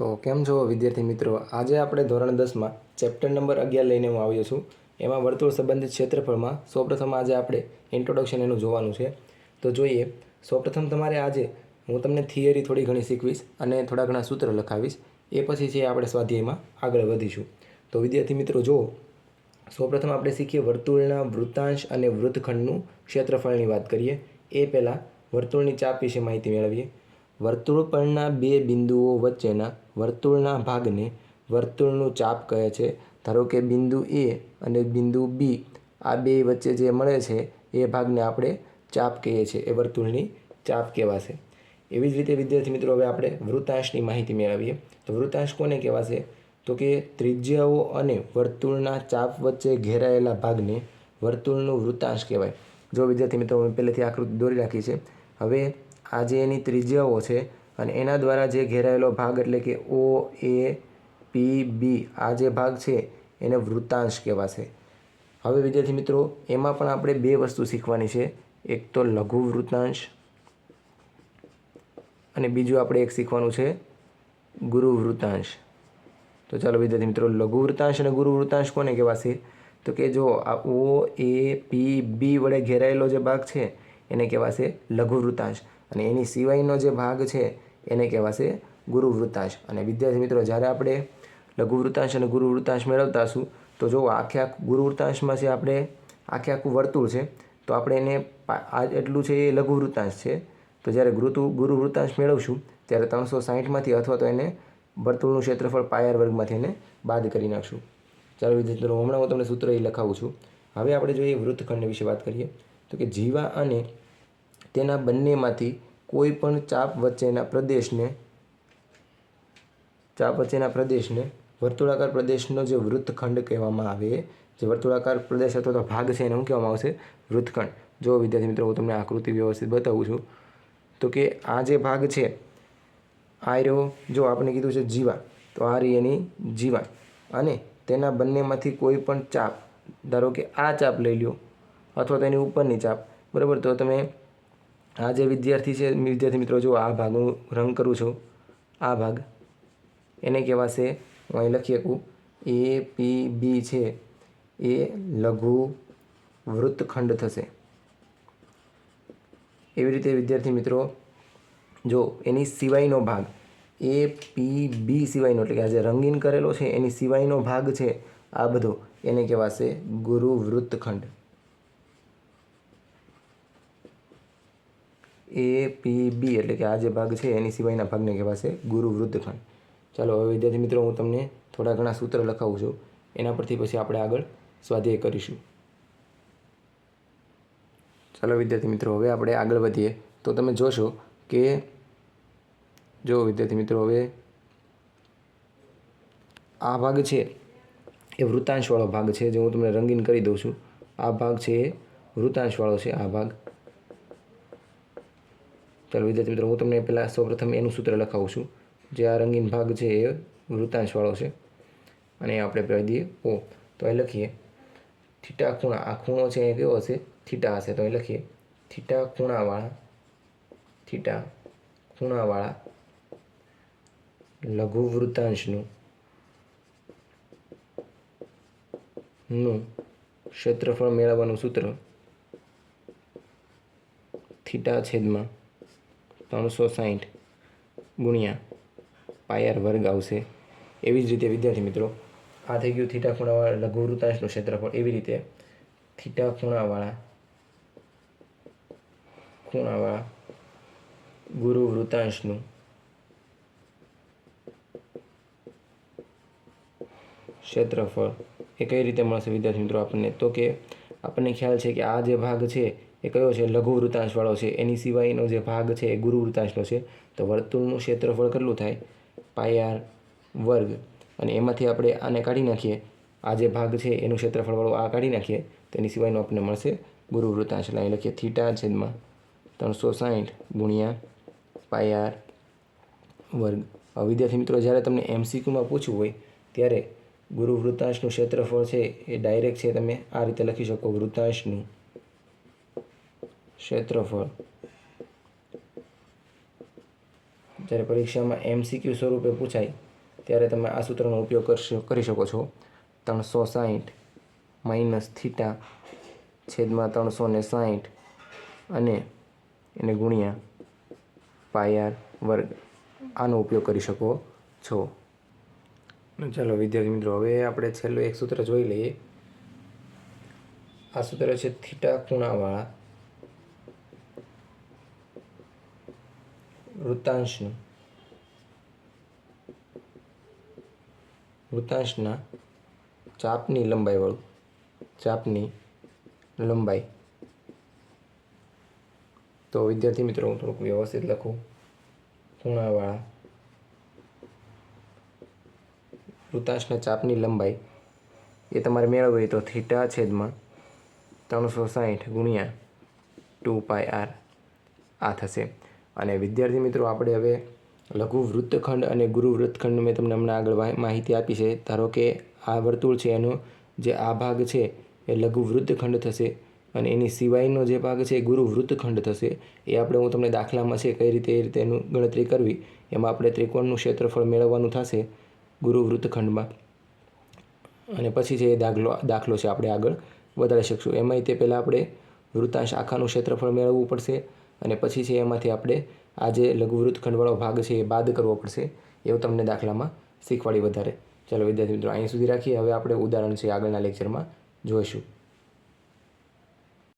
તો કેમ છો વિદ્યાર્થી મિત્રો? આજે આપણે ધોરણ દસમાં ચેપ્ટર નંબર અગિયાર લઈને હું આવ્યો છું. એમાં વર્તુળ સંબંધિત ક્ષેત્રફળમાં સૌપ્રથમ આજે આપણે ઇન્ટ્રોડક્શન એનું જોવાનું છે. તો જોઈએ, સૌપ્રથમ તમારે આજે હું તમને થિયરી થોડી ઘણી શીખવીશ અને થોડા ઘણા સૂત્ર લખાવીશ. એ પછી છે આપણે સ્વાધ્યાયમાં આગળ વધીશું. તો વિદ્યાર્થી મિત્રો, જુઓ. સૌપ્રથમ આપણે શીખીએ વર્તુળના વૃત્તાંશ અને વૃત્તખંડનું ક્ષેત્રફળની વાત કરીએ. એ પહેલાં વર્તુળની ચાપ વિશે માહિતી મેળવીએ. વર્તુળ પરના બે બિંદુઓ વચ્ચેના વર્તુળના ભાગને વર્તુળનું ચાપ કહે છે. ધારો કે બિંદુ એ અને બિંદુ બી આ બે વચ્ચે જે મળે છે, એ ભાગને આપણે ચાપ કહીએ છીએ. એ વર્તુળની ચાપ કહેવાશે. એવી જ રીતે વિદ્યાર્થી મિત્રો, હવે આપણે વૃતાંશની માહિતી મેળવીએ. તો વૃતાંશ કોને કહેવાશે? તો કે ત્રિજ્યાઓ અને વર્તુળના ચાપ વચ્ચે ઘેરાયેલા ભાગને વર્તુળનું વૃતાંશ કહેવાય. જો વિદ્યાર્થી મિત્રો મેં પહેલેથી આકૃતિ દોરી રાખી છે. હવે આ જે એની ત્રિજ્યાઓ છે અને એના દ્વારા જે ઘેરાયેલો ભાગ એટલે કે ઓ, એ, પી, બી, આ જે ભાગ છે, એને વૃત્તાંશ કહેવાશે. હવે વિદ્યાર્થી મિત્રો, એમાં પણ આપણે બે વસ્તુ શીખવાની છે. એક તો લઘુ વૃત્તાંશ અને બીજું આપણે એક શીખવાનું છે ગુરુ વૃત્તાંશ. તો ચાલો વિદ્યાર્થી મિત્રો, લઘુ વૃત્તાંશ અને ગુરુ વૃત્તાંશ કોને કહેવાશે? તો કે જો આ ઓ, એ, પી, બી વડે ઘેરાયેલો જે ભાગ છે, એને કહેવાશે લઘુ વૃત્તાંશ. અને એની સિવાયનો જે ભાગ છે એને કહેવાશે ગુરુ વૃત્તાંશ. અને વિદ્યાર્થી મિત્રો, જ્યારે આપણે લઘુ વૃત્તાંશ અને ગુરુ વૃત્તાંશ મેળવતા હશું તો જો આખે આખું ગુરુ વૃત્તાંશમાં છે આપણે આખે આખું વર્તુળ છે, તો આપણે એને આ એટલું છે એ લઘુ વૃત્તાંશ છે. તો જ્યારે ગુરુ ગુરુ વૃત્તાંશ મેળવશું, ત્યારે ત્રણસો સાહીઠમાંથી અથવા તો એને વર્તુળનું ક્ષેત્રફળ પાયર વર્ગમાંથી એને બાદ કરી નાખશું. ચાલો વિદ્યાર્થી મિત્રો, હમણાં હું તમને સૂત્ર એ લખાવું છું. હવે આપણે જોઈએ વૃત્તખંડ વિશે વાત કરીએ. તો કે જીવા અને તેના બંનેમાંથી કોઈ પણ ચાપ વચ્ચેના પ્રદેશને ચાપ વચ્ચેના પ્રદેશને વર્તુળાકાર પ્રદેશનો જે વૃત્તખંડ કહેવામાં આવે, જે વર્તુળાકાર પ્રદેશ અથવા તો ભાગ છે એને શું કહેવામાં આવશે? વૃત્તખંડ. જો વિદ્યાર્થી મિત્રો, હું તમને આકૃતિ વ્યવસ્થિત બતાવું છું, તો કે આ જે ભાગ છે, આ રહ્યો, જો આપણે કીધું છે જીવા, તો આ રહી એની જીવા. અને તેના બંનેમાંથી કોઈ પણ ચાપ, ધારો કે આ ચાપ લઈ લ્યો, અથવા તેની ઉપરની ચાપ, બરાબર? તો તમે આ જે વિદ્યાર્થી છે, વિદ્યાર્થી મિત્રો, જો આ ભાગ હું રંગ કરું છું, આ ભાગ, એને કહેવાશે, હું અહીં લખી શકું, એ, પી, બી છે, એ લઘુ વૃત્તખંડ થશે. એવી રીતે વિદ્યાર્થી મિત્રો, જો એની સિવાયનો ભાગ, એ, પી, બી સિવાયનો, એટલે કે આ જે રંગીન કરેલો છે, એની સિવાયનો ભાગ છે, આ બધો એને કહેવાશે ગુરુ વૃત્તખંડ. એ પી બી એટલે કે આ જે ભાગ છે, એની સિવાયના ભાગને કહેવાશે ગુરુ વૃદ્ધખંડ. ચાલો, હવે વિદ્યાર્થી મિત્રો, હું તમને થોડા ઘણા સૂત્ર લખાવું છું. એના પરથી પછી આપણે આગળ સ્વાધ્યાય કરીશું. ચાલો વિદ્યાર્થી મિત્રો, હવે આપણે આગળ વધીએ. તો તમે જોશો કે, જો વિદ્યાર્થી મિત્રો, હવે આ ભાગ છે, એ વૃત્તાંશવાળો ભાગ છે, જે હું તમને રંગીન કરી દઉં છું. આ ભાગ છે એ વૃત્તાંશવાળો છે આ ભાગ. ચાલો વિદ્યાર્થી મિત્રો, હું તમને પહેલાં સૌપ્રથમ એનું સૂત્ર લખાવું છું. જે આ રંગીન ભાગ છે એ વૃત્તાંશવાળો છે. અને આપણે પહેલાં દઈએ. ઓ, તો એ લખીએ. થીટા ખૂણા, આ ખૂણો છે એ કેવો હશે? થીટા હશે. તો એ લખીએ. થીટા ખૂણાવાળા થીટા ખૂણાવાળા લઘુ વૃત્તાંશનું નું ક્ષેત્રફળ મેળવવાનું સૂત્ર થીટા છેદમાં ત્રણસો સાહીઠ ગુણ્યા પાયર વર્ગ આવશે. એવી જ રીતે વિદ્યાર્થી મિત્રો, આ થઈ ગયું થીટા ખૂણાવાળા લઘુ વૃત્તાંશનું ક્ષેત્રફળ. એવી રીતે થીટા ખૂણાવાળા ખૂણાવાળા ગુરુ વૃતાંશનું ક્ષેત્રફળ એ કઈ રીતે મળશે વિદ્યાર્થી મિત્રો આપણને? તો કે આપણને ખ્યાલ છે કે આ જે ભાગ છે એ કયો છે? લઘુ વૃતાંશવાળો છે. એની સિવાયનો જે ભાગ છે એ ગુરુ વૃતાંશનો છે. તો વર્તુળનું ક્ષેત્રફળ કેટલું થાય? પાયાર વર્ગ. અને એમાંથી આપણે આને કાઢી નાખીએ. આ જે ભાગ છે એનું ક્ષેત્રફળવાળું આ કાઢી નાખીએ. તો એની સિવાયનો આપણને મળશે ગુરુ વૃતાંશ એટલે અહીં લખીએ થીટા છેદમાં ત્રણસો સાહીઠ ગુણ્યા પાયાર વર્ગ. વિદ્યાર્થી મિત્રો, જ્યારે તમને એમસીક્યુમાં પૂછવું હોય, ત્યારે ગુરુ વૃતાંશનું ક્ષેત્રફળ છે એ ડાયરેક્ટ છે. તમે આ રીતે લખી શકો વૃત્તાંશનું. ક્ષેત્રફળ. જ્યારે પરીક્ષામાં એમસીક્યુ સ્વરૂપે પૂછાય, ત્યારે તમે આ સૂત્રનો ઉપયોગ કરશો, કરી શકો છો. ત્રણસો સાહીઠ માઇનસ થીટા છેદમાં ત્રણસો ને સાહીઠ અને એને ગુણ્યા પાયાર વર્ગ. આનો ઉપયોગ કરી શકો છો. ચાલો, વિદ્યાર્થી મિત્રો, હવે આપણે છેલ્લું એક સૂત્ર જોઈ લઈએ. આ સૂત્ર છે થીટા ખૂણાવાળા. વૃત્તાંશનું વૃત્તાંશના ચાપની લંબાઈવાળું ચાપની લંબાઈ તો વિદ્યાર્થી મિત્રો હું થોડુંક વ્યવસ્થિત લખું ખૂણાવાળા વૃત્તાંશના ચાપની લંબાઈ એ તમારે મેળવવી તો થીટા છેદમાં ત્રણસો સાહીઠ ગુણ્યા ટુ પાય આર આ થશે અને વિદ્યાર્થી મિત્રો, આપણે હવે લઘુ વૃત્તખંડ અને ગુરુ વૃત્તખંડ મેં તમને હમણાં આગળ માહિતી આપી છે. ધારો કે આ વર્તુળ છે, એનો જે આ ભાગ છે, એ લઘુ વૃત્તખંડ થશે અને એની સિવાયનો જે ભાગ છે, એ ગુરુ વૃત્તખંડ થશે. એ આપણે હું તમને દાખલામાં છે, કઈ રીતે એ રીતે એનું ગણતરી કરવી, એમાં આપણે ત્રિકોણનું ક્ષેત્રફળ મેળવવાનું થશે ગુરુ વૃત્તખંડમાં. અને પછી છે, એ દાખલો દાખલો છે, આપણે આગળ વધારી શકશું. એમાંય તે પહેલાં આપણે વૃત્તાંશ આખાનું ક્ષેત્રફળ મેળવવું પડશે. અને પછી છે એમાંથી આપણે આ જે લઘુ વૃત્તખંડવાળો ભાગ છે એ બાદ કરવો પડશે, એવું તમને દાખલામાં શીખવાડી વધારે. ચાલો વિદ્યાર્થી મિત્રો, અહીં સુધી રાખીએ. હવે આપણે ઉદાહરણ છે આગળના લેક્ચરમાં જોઈશું.